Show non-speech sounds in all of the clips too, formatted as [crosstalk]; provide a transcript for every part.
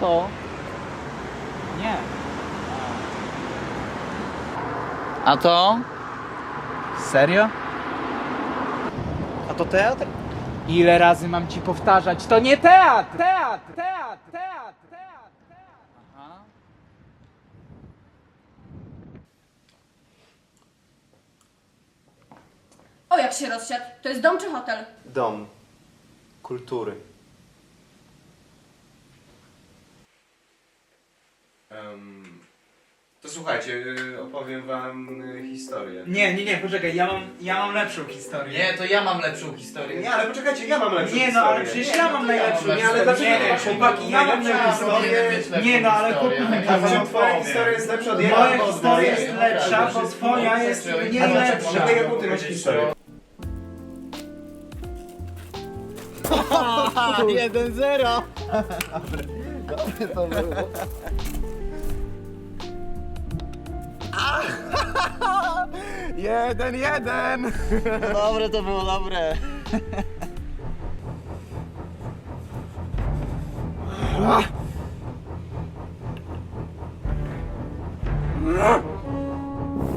to? Nie. A to? Serio? A to teatr? Ile razy mam ci powtarzać? To nie teatr! Teatr! Teatr! Teatr! Teatr! teatr. Aha. O, jak się rozsiadł. To jest dom czy hotel? Dom kultury. To słuchajcie, y, opowiem wam y, historię. Nie, nie, nie, poczekaj, ja mam, ja mam lepszą historię. Nie, to ja mam lepszą historię. Nie, ale poczekajcie, ja mam lepszą Nie no, ale historię. przecież ja mam najlepszą, nie, ale dlaczego Nie, chłopaki, ja mam najlepszą najlepszą historię. historię. Nie no, ale chłopaki, A co, twoja historia jest lepsza od moja Bo- historia jest lepsza, bo twoja jest mniej lepsza. Ale jaką ty masz historię? [laughs] 1-0. [laughs] Dobre to było. [laughs] Jeden, jeden. Dobre to było, dobre.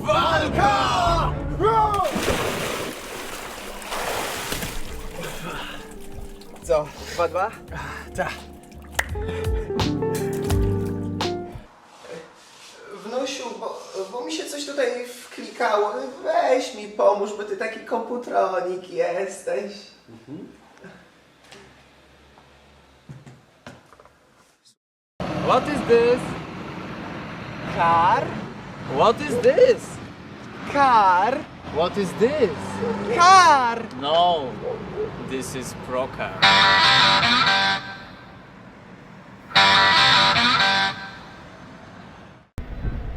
Walka! Co, 2-2? Wnusiu, ty taki komputronik jesteś. What is this? Car? What is this? Car? What is this? Car! No, this is Procar.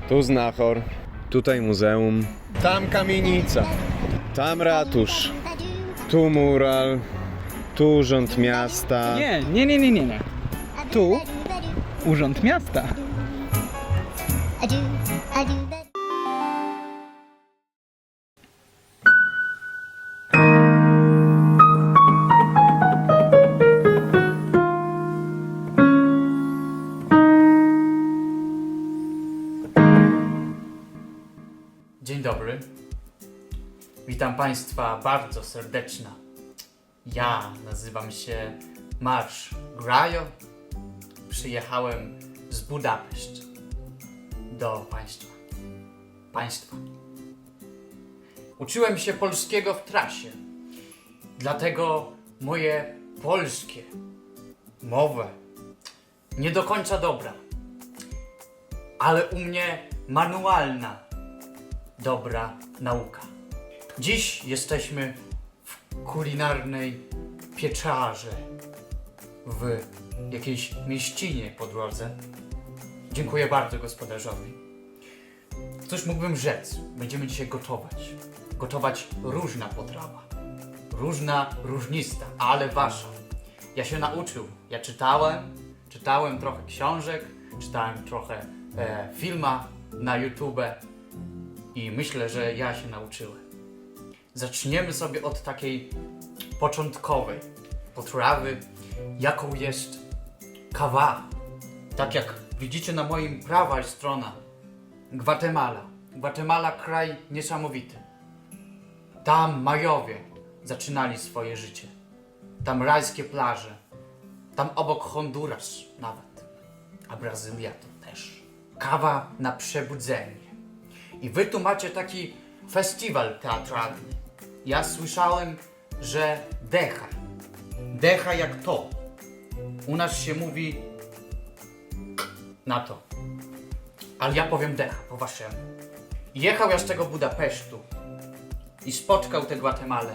Tu znachor, tutaj muzeum, tam kamienica, tam ratusz, tu mural, tu urząd miasta. Nie, nie, nie, nie, nie, nie. Tu Urząd Miasta. Dzień dobry. Witam Państwa bardzo serdecznie. Ja nazywam się Marsz Grajo. Przyjechałem z Budapeszt do Państwa. Państwa. Uczyłem się polskiego w trasie. Dlatego moje polskie mowę nie do końca dobra. Ale u mnie manualna dobra nauka. Dziś jesteśmy w kulinarnej pieczarze w jakiejś mieścinie po drodze. Dziękuję bardzo gospodarzowi. Cóż mógłbym rzec? Będziemy dzisiaj gotować. Gotować różna potrawa. Różna, różnista, ale wasza. Ja się nauczył. Ja czytałem, czytałem trochę książek, czytałem trochę e, filma na YouTube i myślę, że ja się nauczyłem. Zaczniemy sobie od takiej początkowej potrawy, jaką jest kawa. Tak jak widzicie na moim prawa strona, Gwatemala. Gwatemala kraj niesamowity. Tam Majowie zaczynali swoje życie. Tam rajskie plaże. Tam obok Honduras nawet. A Brazylia to też. Kawa na przebudzenie. I wy tu macie taki festiwal teatralny. Ja słyszałem, że decha. Decha jak to. U nas się mówi na to. Ale ja powiem decha po waszemu. Jechał ja z tego Budapesztu i spotkał tę Gwatemalę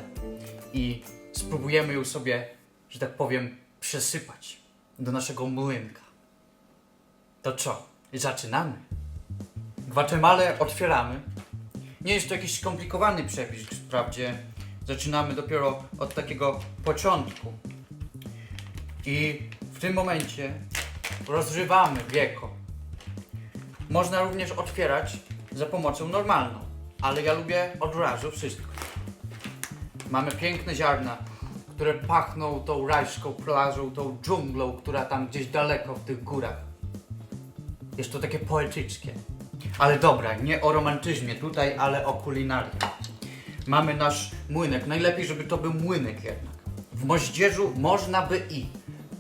i spróbujemy ją sobie, że tak powiem, przesypać do naszego młynka. To co? Zaczynamy. Gwatemalę otwieramy. Nie jest to jakiś skomplikowany przepis, wprawdzie zaczynamy dopiero od takiego początku. I w tym momencie rozrywamy wieko. Można również otwierać za pomocą normalną, ale ja lubię od razu wszystko. Mamy piękne ziarna, które pachną tą rajską plażą, tą dżunglą, która tam gdzieś daleko w tych górach. Jest to takie poetyckie. Ale dobra, nie o romantyzmie tutaj, ale o kulinarii. Mamy nasz młynek. Najlepiej, żeby to był młynek jednak. W moździerzu można by i,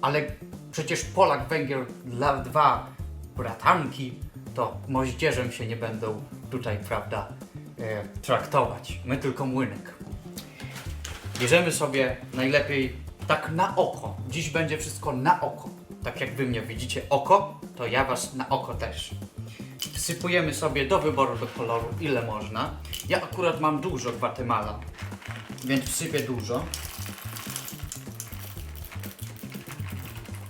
ale przecież Polak, Węgier dla dwa bratanki, to moździerzem się nie będą tutaj, prawda, e, traktować. My tylko młynek. Bierzemy sobie najlepiej tak na oko. Dziś będzie wszystko na oko. Tak jak wy mnie widzicie oko, to ja was na oko też. Wsypujemy sobie do wyboru do koloru ile można. Ja akurat mam dużo Guatemala, więc wsypię dużo.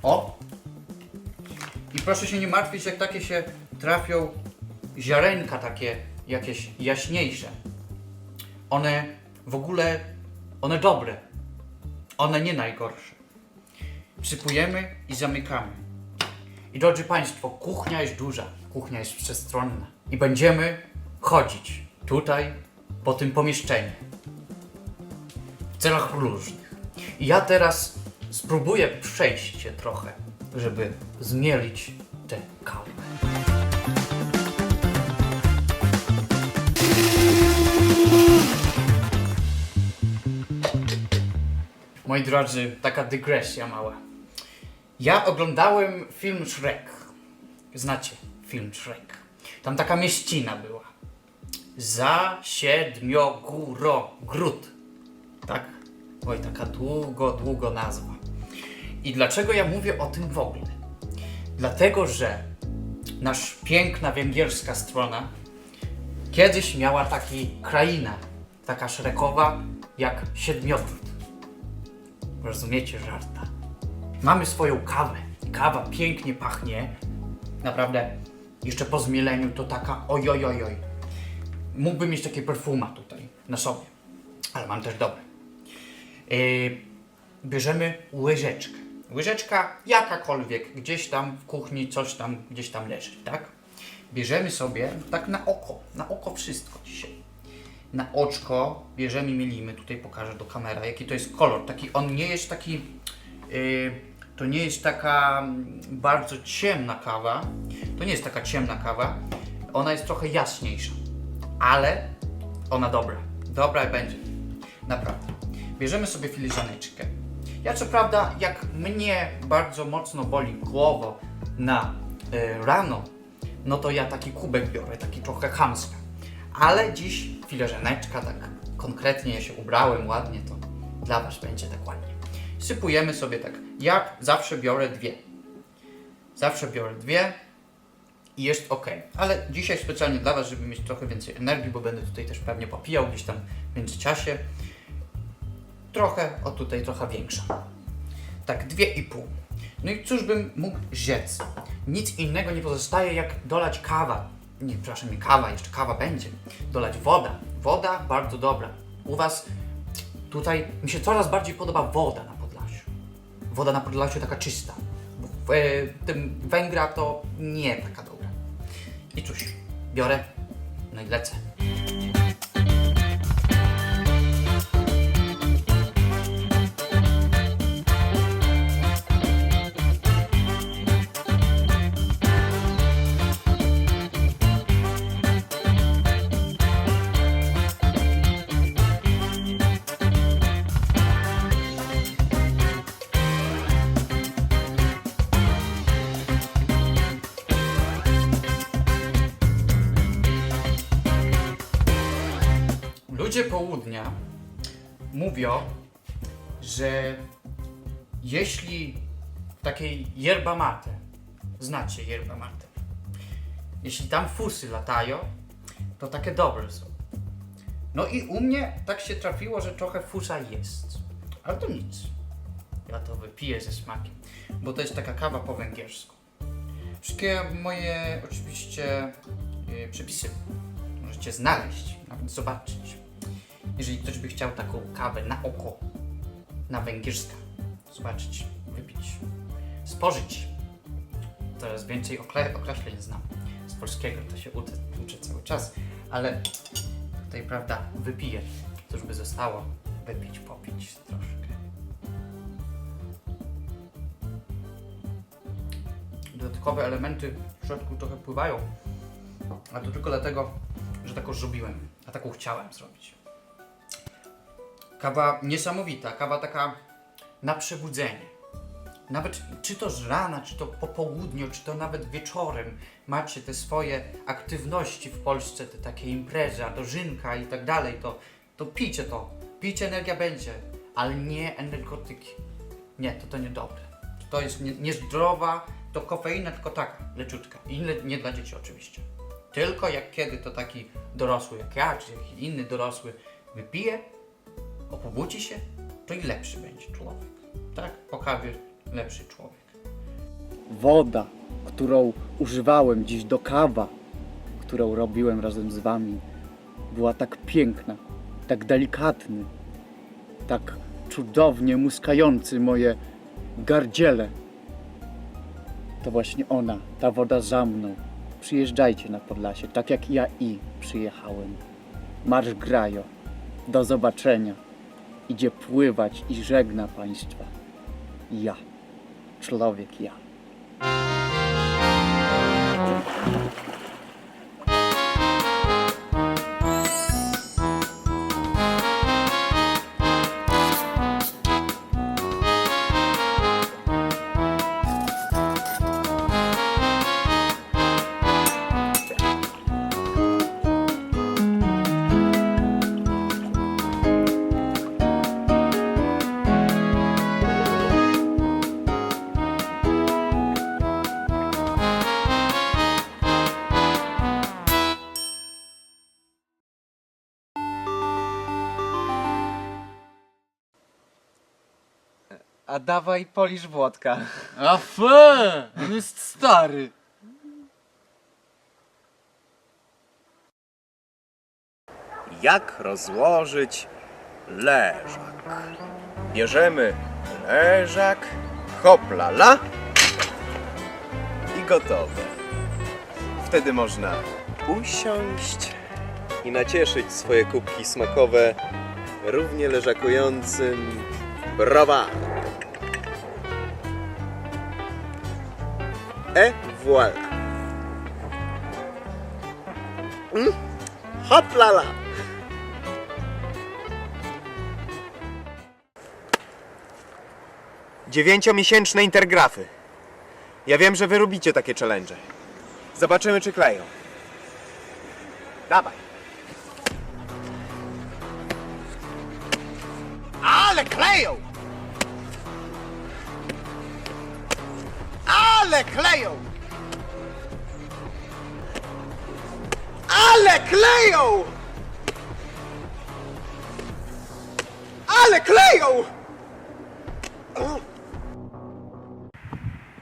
O! I proszę się nie martwić, jak takie się trafią ziarenka takie jakieś jaśniejsze. One w ogóle, one dobre. One nie najgorsze. Wsypujemy i zamykamy. I drodzy Państwo, kuchnia jest duża, kuchnia jest przestronna. I będziemy chodzić tutaj, po tym pomieszczeniu. W celach różnych. I ja teraz spróbuję przejść się trochę, żeby zmielić tę kawę. Moi drodzy, taka dygresja mała. Ja oglądałem film Shrek. Znacie film Shrek. Tam taka mieścina była. Za siedmiogóro gród. Tak? Oj, taka długo, długo nazwa. I dlaczego ja mówię o tym w ogóle? Dlatego, że nasz piękna węgierska strona kiedyś miała taki krainę, taka szrekowa jak siedmiogród. Rozumiecie żarta? Mamy swoją kawę. Kawa pięknie pachnie. Naprawdę, jeszcze po zmieleniu to taka ojojojoj. Mógłbym mieć takie perfuma tutaj na sobie, ale mam też dobre. Yy, bierzemy łyżeczkę. Łyżeczka jakakolwiek, gdzieś tam w kuchni, coś tam, gdzieś tam leży, tak? Bierzemy sobie tak na oko, na oko wszystko dzisiaj. Na oczko bierzemy, mielimy, tutaj pokażę do kamera, jaki to jest kolor. Taki, on nie jest taki, yy, to nie jest taka mm, bardzo ciemna kawa, to nie jest taka ciemna kawa, ona jest trochę jaśniejsza, ale ona dobra, dobra będzie, naprawdę. Bierzemy sobie filiżaneczkę. Ja co prawda, jak mnie bardzo mocno boli głowa na y, rano, no to ja taki kubek biorę, taki trochę chamski. Ale dziś filiżaneczka, tak konkretnie ja się ubrałem ładnie, to dla Was będzie tak ładnie. Sypujemy sobie tak. Ja zawsze biorę dwie. Zawsze biorę dwie i jest ok. Ale dzisiaj specjalnie dla Was, żeby mieć trochę więcej energii, bo będę tutaj też pewnie popijał gdzieś tam w międzyczasie. Trochę, o tutaj trochę większa. Tak, dwie i pół. No i cóż bym mógł rzec? Nic innego nie pozostaje jak dolać kawa. Nie, przepraszam, nie kawa, jeszcze kawa będzie. Dolać woda. Woda bardzo dobra. U Was tutaj mi się coraz bardziej podoba woda. Woda na Podlasiu taka czysta. W e, tym Węgra to nie taka dobra. I cóż, biorę, no i lecę. Ludzie południa mówią, że jeśli w takiej yerba mate, znacie yerba mate, jeśli tam fusy latają, to takie dobre są. No i u mnie tak się trafiło, że trochę fusa jest. Ale to nic. Ja to wypiję ze smakiem, bo to jest taka kawa po węgiersku. Wszystkie moje oczywiście yy, przepisy możecie znaleźć, nawet zobaczyć jeżeli ktoś by chciał taką kawę na oko, na węgierska, zobaczyć, wypić, spożyć. Coraz więcej określeń znam z polskiego, to się uczę, uczę cały czas, ale tutaj, prawda, wypiję. Cóż by zostało? Wypić, popić troszkę. Dodatkowe elementy w środku trochę pływają, ale to tylko dlatego, że taką zrobiłem, a taką chciałem zrobić. Kawa niesamowita, kawa taka na przebudzenie. Nawet czy to z rana, czy to po południu, czy to nawet wieczorem macie te swoje aktywności w Polsce, te takie imprezy, dożynka i tak dalej, to, to pijcie to. Pijcie, energia będzie, ale nie energetyki. Nie, to to niedobre. To jest nie, niezdrowa, to kofeina tylko taka, leciutka. I nie, nie dla dzieci oczywiście. Tylko jak kiedy to taki dorosły jak ja, czy jakiś inny dorosły wypije, opobudzi się, to i lepszy będzie człowiek. Tak? Po kawie lepszy człowiek. Woda, którą używałem dziś do kawa, którą robiłem razem z wami, była tak piękna, tak delikatny, tak cudownie muskający moje gardziele. To właśnie ona, ta woda za mną. Przyjeżdżajcie na Podlasie, tak jak ja i przyjechałem. Marsz Grajo. Do zobaczenia. Idzie pływać i żegna Państwa. Ja. Człowiek ja. A dawaj polisz Włodka. A fe, on jest stary. Jak rozłożyć leżak? Bierzemy leżak, hoplala i gotowe. Wtedy można usiąść i nacieszyć swoje kubki smakowe równie leżakującym browarem. Voilà. Mm, hoplala. Dziewięciomiesięczne intergrafy. Ja wiem, że wy lubicie takie challenge. Zobaczymy, czy kleją. Dawaj. Ale kleją! Ale kleją! Ale kleją! Ale kleją!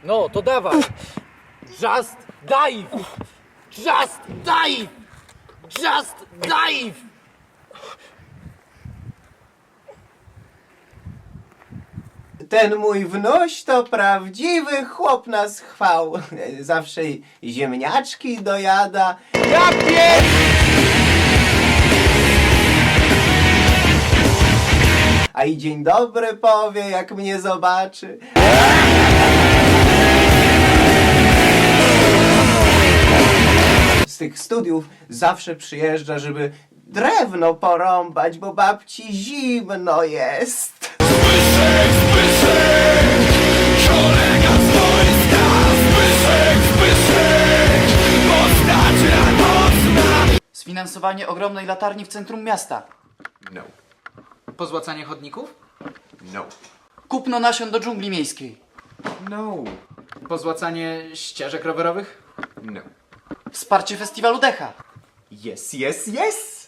No, to dawaj! Just dive! Just dive! Just dive! Ten mój wnuś to prawdziwy chłop na schwał. [laughs] Zawsze ziemniaczki dojada. Ja pier... A i dzień dobry powie, jak mnie zobaczy. Z tych studiów zawsze przyjeżdża, żeby drewno porąbać, bo babci zimno jest. Sfinansowanie ogromnej latarni w centrum miasta. No, Pozłacanie chodników? no, Kupno nasion do dżungli miejskiej. no, Pozłacanie ścieżek rowerowych? no. Wsparcie festiwalu Decha. Yes, yes, yes!